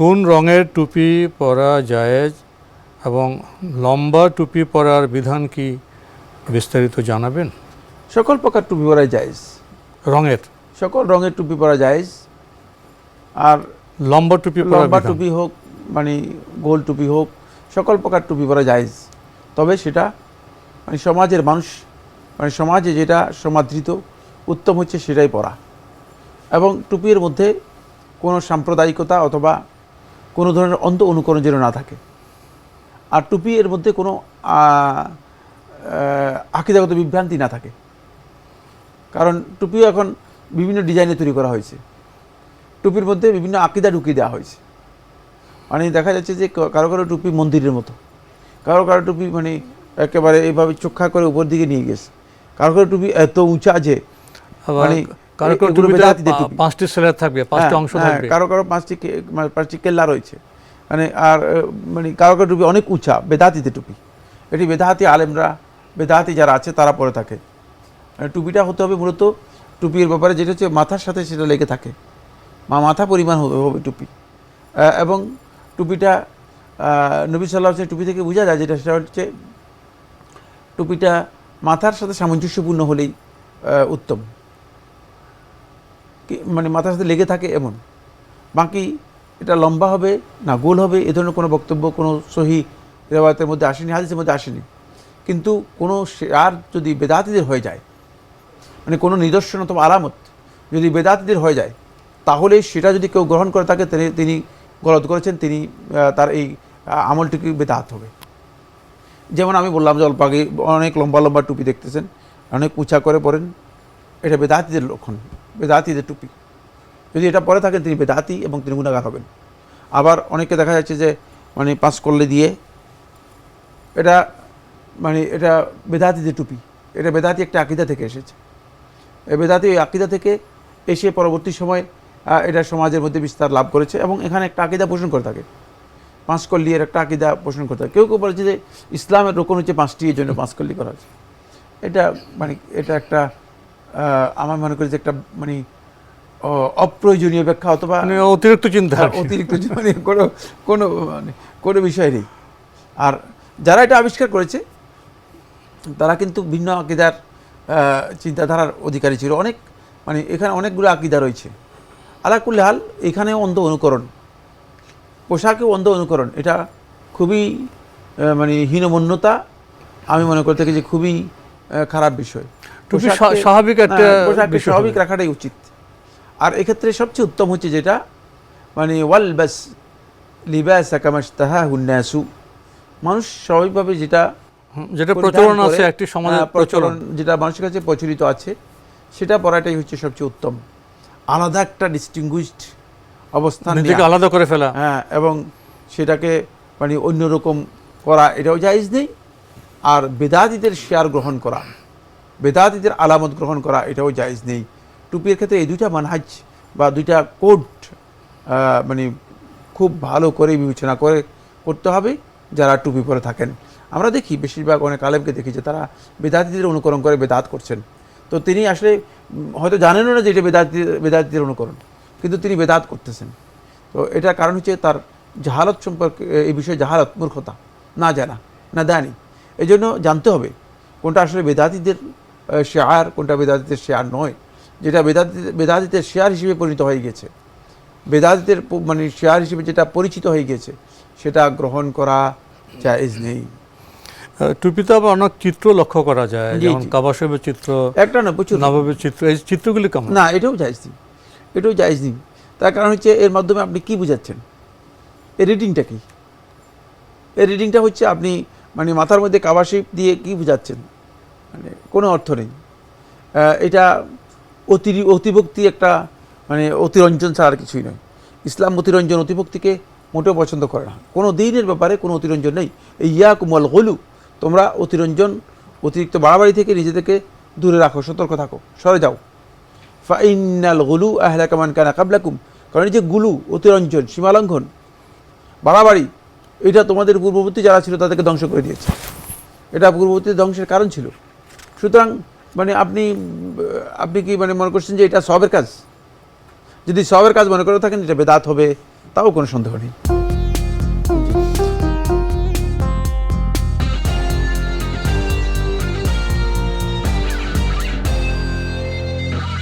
কোন রঙের টুপি পরা জায়েজ এবং লম্বা টুপি পরার বিধান কি বিস্তারিত জানাবেন? সকল প্রকার টুপি পরা জায়েজ রঙের? সকল রঙের টুপি পরা জায়েজ আর লম্বা টুপি লম্বা টুপি হোক মানে গোল টুপি হোক সকল প্রকার টুপি পরা জায়েজ তবে সেটা মানে সমাজের মানুষ মানে সমাজে যেটা সমাদৃত উত্তম হচ্ছে সেটাই পরা। এবং টুপির মধ্যে কোনো সাম্প্রদায়িকতা অথবা কোনো ধরনের অন্ত অনুকরণ যেন না থাকে। আর টুপি এর মধ্যে কোনো আকিদাগত বিভ্রান্তি না থাকে। কারণ টুপিও এখন বিভিন্ন ডিজাইনে তৈরি করা হয়েছে। টুপির মধ্যে বিভিন্ন আকিদা ঢুকিয়ে দেওয়া হয়েছে। মানে দেখা যাচ্ছে যে কারও কারও টুপি মন্দিরের মতো। কারও কারও টুপি মানে একেবারে এইভাবে চোখা করে উপর দিকে নিয়ে গেছে। কারও কারও টুপি এত উঁচা যে মানে কারও কারও এগুলো টুপিতে বেদাতিদের পা- টুপি। পাঁচটি সেলার থাকবে পাঁচটি অংশ থাকবে। কারও কারও পাঁচটি পাঁচটি কেল্লা রয়েছে। মানে আর মানে কারও কারও টুপি অনেক উঁচা বেদাতিতে টুপি। এটি বেদাহাতি আলেমরা বেদাহাতি যারা আছে তারা পরে থাকে। মানে টুপিটা হতে হবে মূলত টুপির ব্যাপারে যেটা হচ্ছে মাথার সাথে সেটা লেগে থাকে। মা মাথা পরিমাণ হবে হবে টুপি। এবং টুপিটা নবী সাল্লাহ টুপি থেকে বোঝা যায় যেটা সেটা হচ্ছে টুপিটা মাথার সাথে সামঞ্জস্যপূর্ণ হলেই উত্তম। মানে মাথার সাথে লেগে থাকে এমন। বাকি এটা লম্বা হবে না গোল হবে, এ ধরনের কোনো বক্তব্য, কোনো সহি রেওয়ায়তের মধ্যে আসেনি, হাদিসের মধ্যে আসেনি। কিন্তু কোনো আর যদি বেদাতিদের হয়ে যায় মানে কোনো নিদর্শন অথবা আলামত যদি বেদাতিদের হয়ে যায়, তাহলে সেটা যদি কেউ গ্রহণ করে থাকে তিনি গলত করেছেন, তিনি তার এই আমলটিকে বেদাত হবে। যেমন আমি বললাম যে অল্প আগে অনেক লম্বা লম্বা টুপি দেখতেছেন, অনেক উঁচা করে পরেন, এটা বেদাতিদের লক্ষণ। বেদাতিদের টুপি। যদি এটা পরে থাকেন, তিনি বেদাতি এবং তিনি গুণাগার হবেন। আবার অনেকে দেখা যাচ্ছে যে মানে পাঁচ করলে দিয়ে, এটা মানে এটা বেদাতিদের টুপি, এটা বেদাতি একটা আকিদা থেকে এসেছে। এই বেদাতি ওই আকিদা থেকে এসে পরবর্তী সময় এটা সমাজের মধ্যে বিস্তার লাভ করেছে এবং এখানে একটা আকিদা পোষণ করে থাকে। পাঁচ কল্লিয়ের একটা আকিদা পোষণ করতে হয় কেউ কেউ বলেছে যে, ইসলামের রোকন হচ্ছে পাঁচটি এই জন্য পাঁচ কল্লি করা হয়েছে। এটা মানে এটা একটা আমার মনে করি যে একটা মানে অপ্রয়োজনীয় ব্যাখ্যা অথবা মানে অতিরিক্ত চিন্তা অতিরিক্ত যে মানে কোনো কোনো মানে কোনো বিষয় নেই। আর যারা এটা আবিষ্কার করেছে তারা কিন্তু ভিন্ন আকিদার চিন্তাধারার অধিকারী ছিল। অনেক মানে এখানে অনেকগুলো আকিদা রয়েছে। আলাকুল্লি হাল এখানেও অন্ধ অনুকরণ পোশাকেও অন্ধ অনুকরণ। এটা খুবই মানে হীনমন্যতা আমি মনে করে থাকি যে খুবই খারাপ বিষয়। টুপি স্বাভাবিক একটা হ্যাঁ, পোশাককে স্বাভাবিক রাখাটাই উচিত। আর এক্ষেত্রে সবচেয়ে উত্তম হচ্ছে যেটা মানে ওয়াল বাস লিবাস তাহা হুন্নাসু। মানুষ স্বাভাবিকভাবে যেটা যেটা প্রচলন আছে একটি সমাজের হ্যাঁ, প্রচলন যেটা মানুষের কাছে প্রচলিত আছে সেটা পড়াটাই হচ্ছে সবচেয়ে উত্তম। আলাদা একটা ডিস্টিংগুইশড অবস্থান নিজেকে আলাদা করে ফেলা। হ্যাঁ এবং সেটাকে মানে অন্যরকম করা এটাও জায়েজ নেই। আর বেদাতিদের শেয়ার গ্রহণ করা। বেদাতিদের আলামত গ্রহণ করা, এটাও জায়জ নেই। টুপির ক্ষেত্রে এই দুইটা মানহাজ বা দুইটা কোড মানে খুব ভালো করে বিবেচনা করে করতে হবে যারা টুপি পরে থাকেন। আমরা দেখি বেশিরভাগ অনেক আলেমকে দেখি যে তারা বেদাতিদের অনুকরণ করে বেদাত করছেন। তো তিনি আসলে হয়তো জানেনও না যে এটা বেদাতি, বেদাতিদের অনুকরণ, কিন্তু তিনি বেদাত করতেছেন। তো এটার কারণ হচ্ছে তার জাহালত সম্পর্কে, এই বিষয়ে জাহালত মূর্খতা, না জানা, না দেয়নি এই জন্য জানতে হবে কোনটা আসলে বেদাতিদের শেয়ার কোনটা বেদাতিদের শেয়ার নয় যেটা বেদাতি বেদাতিদের শেয়ার হিসেবে পরিণত হয়ে গেছে। বেদাতিদের প- মানে শেয়ার হিসেবে যেটা পরিচিত হয়ে গেছে সেটা গ্রহণ করা জায়েজ নেই। টুপিতে আবার অনেক চিত্র লক্ষ্য করা যায় যেমন। কাবাসবের চিত্র একটা না প্রচুর। নবাবের চিত্র এই চিত্রগুলি কেমন? না এটাও জায়েজ নেই এটাও জায়েজ নেই। তার কারণ হচ্ছে এর মাধ্যমে আপনি কি বুঝাচ্ছেন? এর রিডিংটা কি? এর রিডিংটা হচ্ছে আপনি মানে মাথার মধ্যে কাবাসিপ দিয়ে কি বুঝাচ্ছেন? মানে কোনো অর্থ নেই। এটা অতিরি অতিভক্তি একটা মানে অতিরঞ্জন ছাড়া আর কিছুই নয়। ইসলাম অতিরঞ্জন অতিভক্তিকে মোটেও পছন্দ করে না। কোনো দিনের ব্যাপারে কোনো অতিরঞ্জন নেই। এই ইয়া কুমল হলু তোমরা অতিরঞ্জন, অতিরিক্ত বাড়াবাড়ি থেকে নিজেদেরকে দূরে রাখো, সতর্ক থাকো, সরে যাও। ফাইনাল গুলু আহলা কামান কানা কাবলাকুম, কারণ এই যে গুলু, অতিরঞ্জন, সীমালঙ্ঘন, বাড়াবাড়ি, এটা তোমাদের পূর্ববর্তী যারা ছিল তাদেরকে ধ্বংস করে দিয়েছে। এটা পূর্ববর্তী ধ্বংসের কারণ ছিল। সুতরাং মানে আপনি আপনি কি মানে মনে করছেন যে এটা সবের কাজ? যদি সবের কাজ মনে করে থাকেন, এটা বেদাত হবে, তাও কোনো সন্দেহ নেই।